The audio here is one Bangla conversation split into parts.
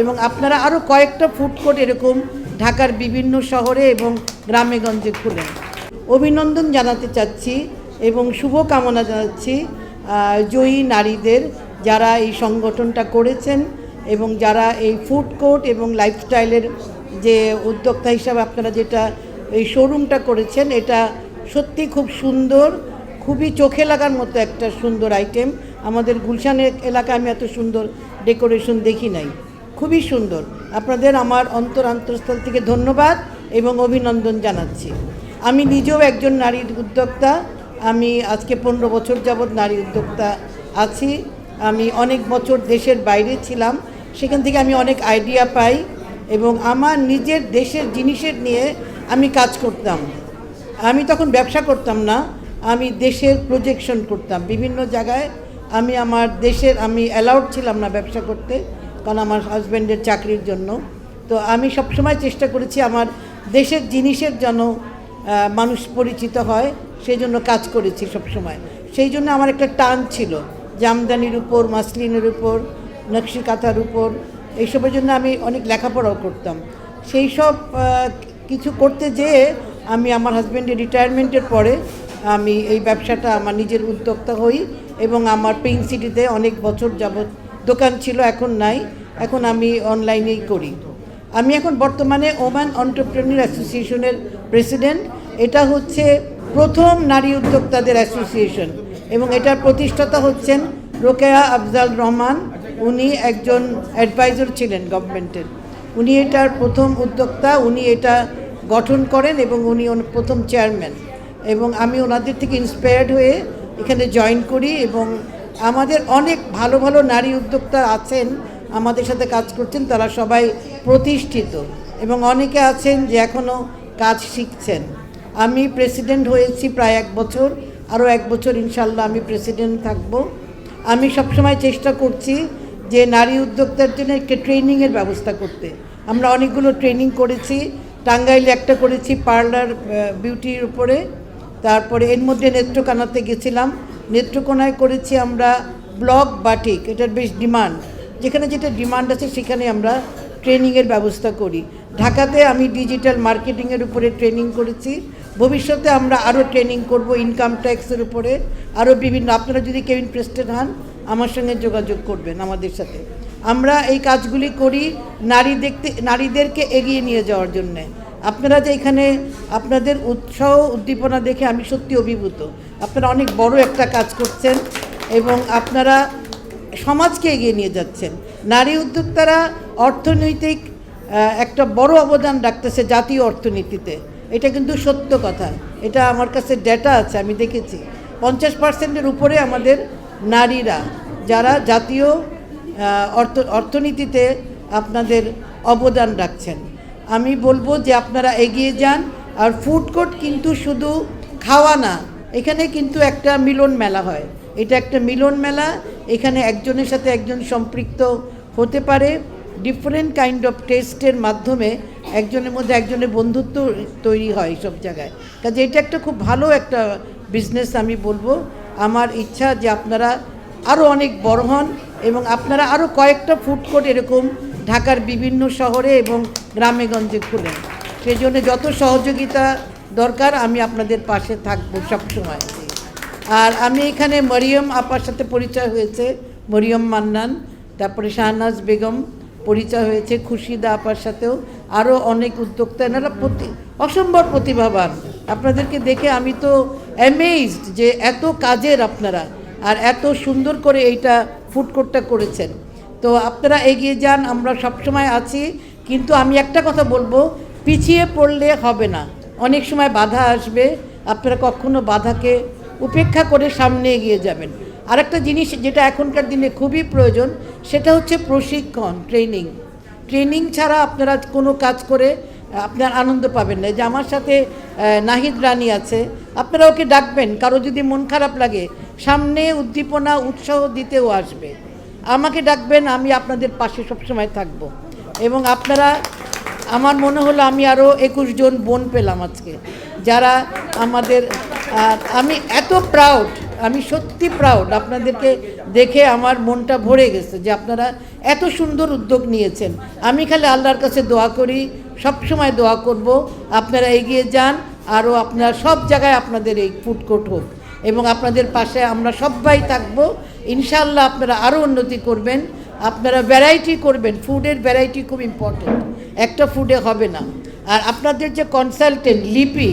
এবং আপনারা আরও কয়েকটা ফুড কোর্ট এরকম ঢাকার বিভিন্ন শহরে এবং গ্রামে গঞ্জে খুলেন অভিনন্দন জানাতে চাচ্ছি এবং শুভকামনা জানাচ্ছি জয়ী নারীদের যারা এই সংগঠনটা করেছেন এবং যারা এই ফুড কোর্ট এবং লাইফস্টাইলের যে উদ্যোক্তা হিসাবে আপনারা যেটা এই শোরুমটা করেছেন, এটা সত্যি খুব সুন্দর, খুবই চোখে লাগার মতো একটা সুন্দর আইটেম আমাদের গুলশানের এলাকায় আমি এত সুন্দর ডেকোরেশন দেখি নাই। খুবই সুন্দর। আপনাদের আমার অন্তর অন্তঃস্থল থেকে ধন্যবাদ এবং অভিনন্দন জানাচ্ছি। আমি নিজেও একজন নারী উদ্যোক্তা। আমি আজকে পনেরো বছর যাবৎ নারী উদ্যোক্তা আছি। আমি অনেক বছর দেশের বাইরে ছিলাম। সেখান থেকে আমি অনেক আইডিয়া পাই এবং আমার নিজের দেশের জিনিসের নিয়ে আমি কাজ করতাম। আমি তখন ব্যবসা করতাম না। আমি দেশের প্রজেকশন করতাম। বিভিন্ন জায়গায় আমি আমার দেশের, আমি অ্যালাউড ছিলাম না ব্যবসা করতে। কারণ আমার হাজব্যান্ডের চাকরির জন্য। তো আমি সবসময় চেষ্টা করেছি আমার দেশের জিনিসের যেন মানুষ পরিচিত হয় সেই জন্য কাজ করেছি সবসময়। সেই জন্য আমার একটা টান ছিল জামদানির উপর, মাসলিনের উপর, নকশি কাঁথার উপর, এইসবের জন্য আমি অনেক লেখাপড়াও করতাম। সেই সব কিছু করতে যেয়ে আমি আমার হাজব্যান্ডের রিটায়ারমেন্টের পরে আমি এই ব্যবসাটা আমার নিজের উদ্যোক্তা হই এবং আমার পিঙ্ক সিটিতে অনেক বছর যাবৎ দোকান ছিল, এখন নাই। এখন আমি অনলাইনেই করি। আমি এখন বর্তমানে ওমান অন্টারপ্রেনিয়ার অ্যাসোসিয়েশনের প্রেসিডেন্ট এটা হচ্ছে প্রথম নারী উদ্যোক্তাদের অ্যাসোসিয়েশন এবং এটার প্রতিষ্ঠাতা হচ্ছেন রোকেয়া আফজাল রহমান। উনি একজন অ্যাডভাইজার ছিলেন গভর্নমেন্টের উনি এটার প্রথম উদ্যোক্তা, উনি এটা গঠন করেন এবং উনি প্রথম চেয়ারম্যান এবং আমি ওনাদের থেকে ইন্সপায়ার্ড হয়ে এখানে জয়েন করি এবং আমাদের অনেক ভালো ভালো নারী উদ্যোক্তা আছেন, আমাদের সাথে কাজ করছেন, তারা সবাই প্রতিষ্ঠিত এবং অনেকে আছেন যে এখনও কাজ শিখছেন। আমি প্রেসিডেন্ট হয়েছি প্রায় এক বছর, আরও এক বছর ইনশাল্লাহ আমি প্রেসিডেন্ট থাকব। আমি সবসময় চেষ্টা করছি যে নারী উদ্যোক্তার জন্য একটা ট্রেনিংয়ের ব্যবস্থা করতে। আমরা অনেকগুলো ট্রেনিং করেছি, টাঙ্গাইলে একটা করেছি পার্লার বিউটির উপরে, তারপরে এর মধ্যে নেত্রকোনাতে গেছিলাম। নেত্রকোনায় করেছি আমরা ব্লক বাটিক এটার বেশ ডিমান্ড। যেখানে যেটা ডিমান্ড আছে সেখানে আমরা ট্রেনিংয়ের ব্যবস্থা করি। ঢাকাতে আমি ডিজিটাল মার্কেটিংয়ের উপরে ট্রেনিং করেছি। ভবিষ্যতে আমরা আরও ট্রেনিং করব ইনকাম ট্যাক্সের উপরে। আরও বিভিন্ন, আপনারা যদি কেউ ইন্টারেস্টেড হন, আমার সঙ্গে যোগাযোগ করবেন আমাদের সাথে। আমরা এই কাজগুলি করি নারী দেখতে, নারীদেরকে এগিয়ে নিয়ে যাওয়ার জন্যে। আপনারা যে এখানে আপনাদের উৎসাহ উদ্দীপনা দেখে আমি সত্যি অভিভূত। আপনারা অনেক বড় একটা কাজ করছেন এবং আপনারা সমাজকে এগিয়ে নিয়ে যাচ্ছেন। নারী উদ্যোক্তারা অর্থনৈতিক একটা বড় অবদান রাখতেছে জাতীয় অর্থনীতিতে। এটা কিন্তু সত্য কথা। এটা আমার কাছে ডেটা আছে, আমি দেখেছি। পঞ্চাশ পার্সেন্টের উপরে আমাদের নারীরা, যারা জাতীয় অর্থ, অর্থনীতিতে আপনাদের অবদান রাখছেন। আমি বলব যে আপনারা এগিয়ে যান। আর ফুড কোর্ট কিন্তু শুধু খাওয়া না, এখানে কিন্তু একটা মিলন মেলা হয়। এটা একটা মিলন মেলা, এখানে একজনের সাথে একজন সম্পৃক্ত হতে পারে। ডিফারেন্ট কাইন্ড অফ টেস্টের মাধ্যমে একজনের মধ্যে একজনের বন্ধুত্ব তৈরি হয় সব জায়গায়। কাজে এটা একটা খুব ভালো একটা বিজনেস আমি বলব। আমার ইচ্ছা যে আপনারা আরও অনেক বড় হন এবং আপনারা আরও কয়েকটা ফুড কোর্ট এরকম ঢাকার বিভিন্ন শহরে এবং গ্রামে গঞ্জে সেই জন্য যত সহযোগিতা দরকার, আমি আপনাদের পাশে থাকব সবসময়। আর আমি এখানে মরিয়ম আপার সাথে পরিচয় হয়েছে, মরিয়ম মান্নান, তারপরে শাহনাজ বেগম পরিচয় হয়েছে খুশিদা আপার সাথেও আরও অনেক উদ্যোক্তা, এনারা প্রতি, অসম্ভব প্রতিভাবান। আপনাদেরকে দেখে আমি তো অ্যামেজড যে এত কাজের আপনারা আর এত সুন্দর করে এইটা ফুড কোর্টটা করেছেন। তো আপনারা এগিয়ে যান, আমরা সবসময় আছি। কিন্তু আমি একটা কথা বলব, পিছিয়ে পড়লে হবে না। অনেক সময় বাধা আসবে, আপনারা কখনো বাধাকে উপেক্ষা করে সামনে এগিয়ে যাবেন। আরেকটা জিনিস যেটা এখনকার দিনে খুবই প্রয়োজন, সেটা হচ্ছে প্রশিক্ষণ, ট্রেনিং। ট্রেনিং ছাড়া আপনারা কোনো কাজ করে আপনার আনন্দ পাবেন না। যে আমার সাথে নাহিদ রানী আছে, আপনারা ওকে ডাকবেন, কারও যদি মন খারাপ লাগে, সামনে উদ্দীপনা, উৎসাহ দিতেও আসবে। আমাকে ডাকবেন, আমি আপনাদের পাশে সবসময় থাকব। এবং আপনারা, আমার মনে হলো আমি আরও একুশ জন বোন পেলাম আজকে, যারা আমাদের আমি এত প্রাউড আমি সত্যি প্রাউড আপনাদেরকে দেখে আমার মনটা ভরে গেছে যে আপনারা এত সুন্দর উদ্যোগ নিয়েছেন। আমি খালি আল্লাহর কাছে দোয়া করি সব সময় দোয়া করব, আপনারা এগিয়ে যান আরও আপনার সব জায়গায় আপনাদের এই ফুড হোক। এবং আপনাদের পাশে আমরা সবাই থাকব, ইনশাআল্লাহ আপনারা আরও উন্নতি করবেন। আপনারা ভ্যারাইটি করবেন ফুডের ভ্যারাইটি খুব ইম্পর্টেন্ট একটা ফুডে হবে না। আর আপনাদের যে কনসালটেন্ট লিপি,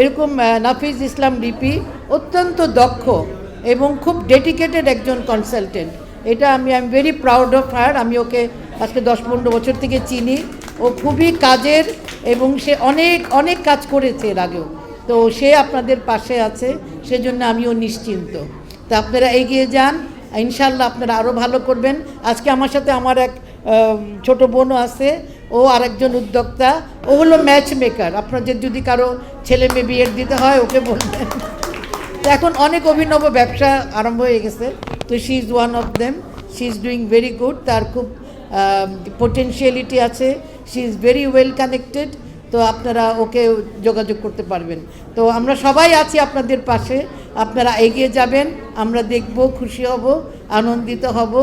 এরকম নাফিজ ইসলাম লিপি অত্যন্ত দক্ষ এবং খুব ডেডিকেটেড একজন কনসালটেন্ট এটা আমি I am very proud of her আমি ওকে আজকে দশ পনেরো বছর থেকে চিনি। ও খুবই কাজের এবং সে অনেক অনেক কাজ করেছে এর আগেও। তো সে আপনাদের পাশে আছে, সেজন্য আমিও নিশ্চিন্ত। তা আপনারা এগিয়ে যান। ইনশাল্লাহ আপনারা আরও ভালো করবেন। আজকে আমার সাথে আমার এক ছোট বোনও আছে, ও আরেকজন উদ্যোক্তা। ও হলো ম্যাচ মেকার আপনাদের যদি কারও ছেলে মেয়ে বিয়ের দিতে হয়, ওকে বলবেন। তো এখন অনেক অভিনব ব্যবসা আরম্ভ হয়ে গেছে। তো she is one of them she is doing very good তার খুব পোটেনশিয়ালিটি আছে। She is very well connected তো আপনারা ওকে যোগাযোগ করতে পারবেন। তো আমরা সবাই আছি আপনাদের পাশে। আপনারা এগিয়ে যাবেন, আমরা দেখব, খুশি হব, আনন্দিত হব।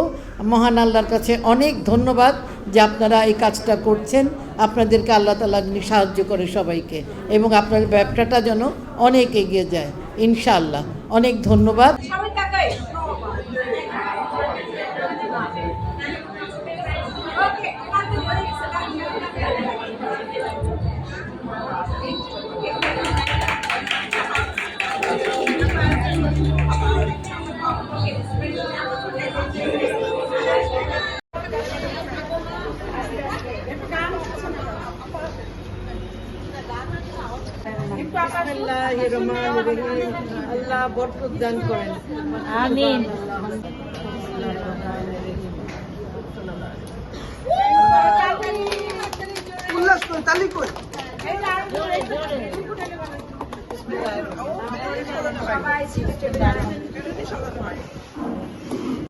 মহান আল্লাহর কাছে অনেক ধন্যবাদ যে আপনারা এই কাজটা করছেন। আপনাদেরকে আল্লাহ তালা সাহায্য করে সবাইকে এবং আপনার ব্যবসাটা যেন অনেক এগিয়ে যায়। ইনশাআল্লাহ। অনেক ধন্যবাদ। আল্লাহ বরকত দান করেন। আমিন। উল্লাস করে তালি করে। সবাই